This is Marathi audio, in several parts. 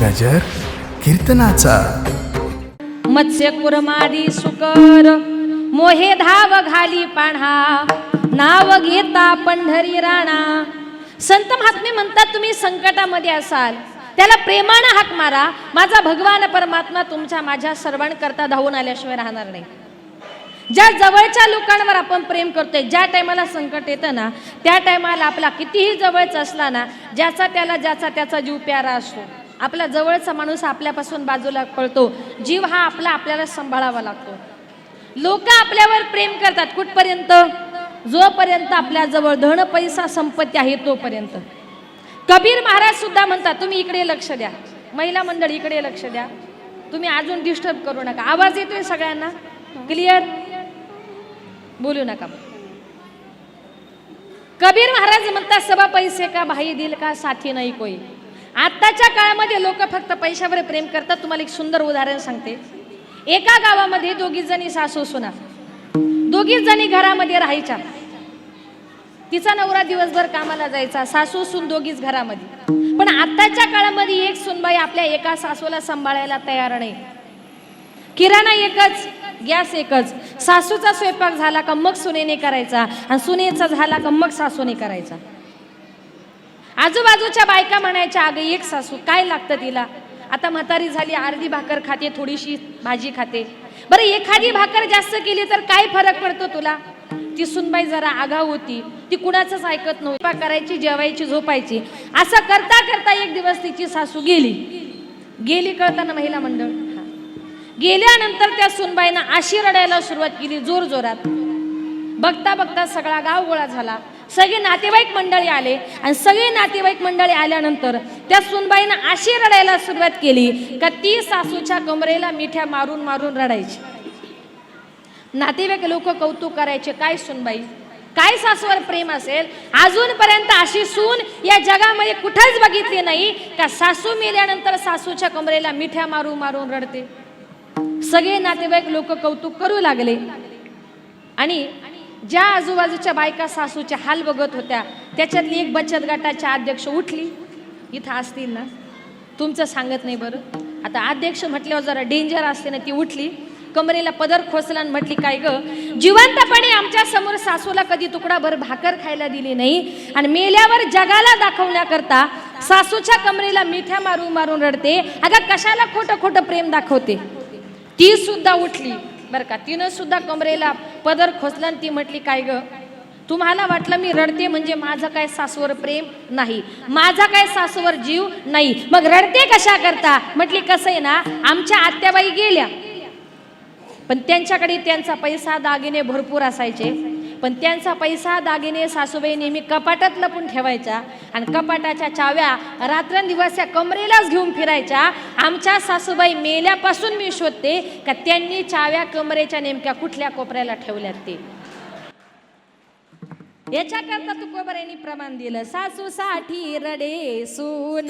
गजर कीर्तनाचा. मत्स्य कुरमादी सुकर मोहे धाव घाली पाण्हा नाव घेता पंढरी राणा. संत महात्मे म्हणतात तुम्ही संकटामध्ये असाल. त्याला प्रेमानं हाक मारा. माझा भगवान परमात्मा तुमच्या माझ्या सर्वांकरता धावून आल्याशिवाय राहणार नाही. ज्या जवळच्या लोकांवर आपण प्रेम करतोय ज्या टायमाला संकट येतं ना त्या टायमाला आपला कितीही जवळच असला ना ज्याचा त्याला ज्याचा त्याचा जीव प्यारा असतो. आपला जवळचा माणूस आपल्यापासून बाजूला पळतो. जीव हा आपला आपल्याला सांभाळावा लागतो. लोक आपल्यावर प्रेम करतात. कुठपर्यंत? जोपर्यंत आपल्याजवळ धन पैसा संपत्ती आहे तोपर्यंत. कबीर महाराज सुद्धा म्हणतात तुम्ही इकडे लक्ष द्या. महिला मंडळ इकडे लक्ष द्या. तुम्ही अजून डिस्टर्ब करू नका. आवाज येतोय सगळ्यांना? क्लिअर बोलू नका. कबीर महाराज म्हणतात सबा पैसे का भाई दिल का साथी नाही कोई. आत्ताच्या काळामध्ये लोक फक्त पैशावर प्रेम करतात. तुम्हाला एक सुंदर उदाहरण सांगते. एका गावामध्ये दोघी जणी सासू सुना. दोघी जणी घरामध्ये राहायच्या. तिचा नवरा दिवसभर कामाला जायचा. सासू सून दोघीच घरामध्ये. पण आत्ताच्या काळामध्ये एक सुनबाई आपल्या एका सासूला सांभाळायला तयार नाही. किराणा एकच गॅस एकच. सासूचा स्वयंपाक झाला का मग सुनेने करायचा. आणि सुनेचा झाला का मग सासूने करायचा. आजूबाजूच्या बायका म्हणायच्या अगं एक सासू काय लागतं तिला? आता म्हातारी झाली अर्धी भाकर खाते थोडीशी भाजी खाते. बरं एखादी भाकर जास्त केली तर काय फरक पडतो तुला? ती सुनबाई जरा आगाऊ होती. ती कुणाचंच ऐकत नव्हती. करायची जेवायची झोपायची. असं करता करता एक दिवस तिची सासू गेली. गेली कळताना महिला मंडळ. गेल्यानंतर त्या सुनबाईनं अशी रडायला सुरुवात केली जोर जोरात बघता बघता सगळा गाव गोळा झाला. सगळे नातेवाईक मंडळी आले. आणि सगळे नातेवाईक मंडळी आल्यानंतर त्या सुनबाईनं अशी रडायला सुरुवात केली का ती सासूच्या कमरेला मिठ्या मारून मारून रडायची. नातेवाईक लोक कौतुक करायचे काय सुनबाई? काय सासूवर प्रेम असेल? अजूनपर्यंत अशी सून या जगामध्ये कुठेच बघितली नाही का सासू मेल्यानंतर सासूच्या कमरेला मिठ्या मारून मारून रडते? सगळे नातेवाईक लोक कौतुक करू लागले. आणि ज्या आजूबाजूच्या बायका सासूच्या हाल बघत होत्या त्याच्यातली एक बचत गटाच्या अध्यक्ष उठली. इथं असतील ना? तुमचं सांगत नाही बरं. आता अध्यक्ष म्हटल्यावर जरा डेंजर असते ना ती उठली. कमरेला पदर खोसला आणि म्हटली काय ग? जिवंतपणे आमच्यासमोर सासूला कधी तुकडाभर भाकर खायला दिली नाही आणि मेल्यावर जगाला दाखवण्याकरता सासूच्या कमरेला मिठ्या मारून मारून रडते. अगं कशाला खोटं खोटं प्रेम दाखवते? ती सुद्धा उठली. बरं का? तिनं सुद्धा कमरेला पदर खोचला आणि ती म्हटली काय ग? तुम्हाला वाटलं मी रडते म्हणजे माझं काय सासूवर प्रेम नाही. माझा काय सासूवर जीव नाही. मग रडते कशा करता? म्हटली कसं आहे ना आमच्या आत्याबाई गेल्या. पण त्यांच्याकडे त्यांचा पैसा दागिने भरपूर असायचे. पण त्यांचा पैसा दागिने सासूबाई नेहमी कपाटात लपून ठेवायच्या आणि कपाटाच्या चाव्या रात्रंदिवस या कमरेलाच घेऊन फिरायच्या. आमच्या सासूबाई मेल्यापासून मी शोधते का त्यांनी चाव्या कमरेच्या नेमक्या कुठल्या कोपऱ्याला ठेवल्यात ते. याच्याकरता तुकोबऱ्यांनी प्रमाण दिलं. सासूसाठी रडे सून.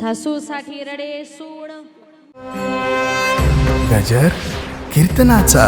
सासूसाठी रडे सोड. गजर कीर्तनाचा.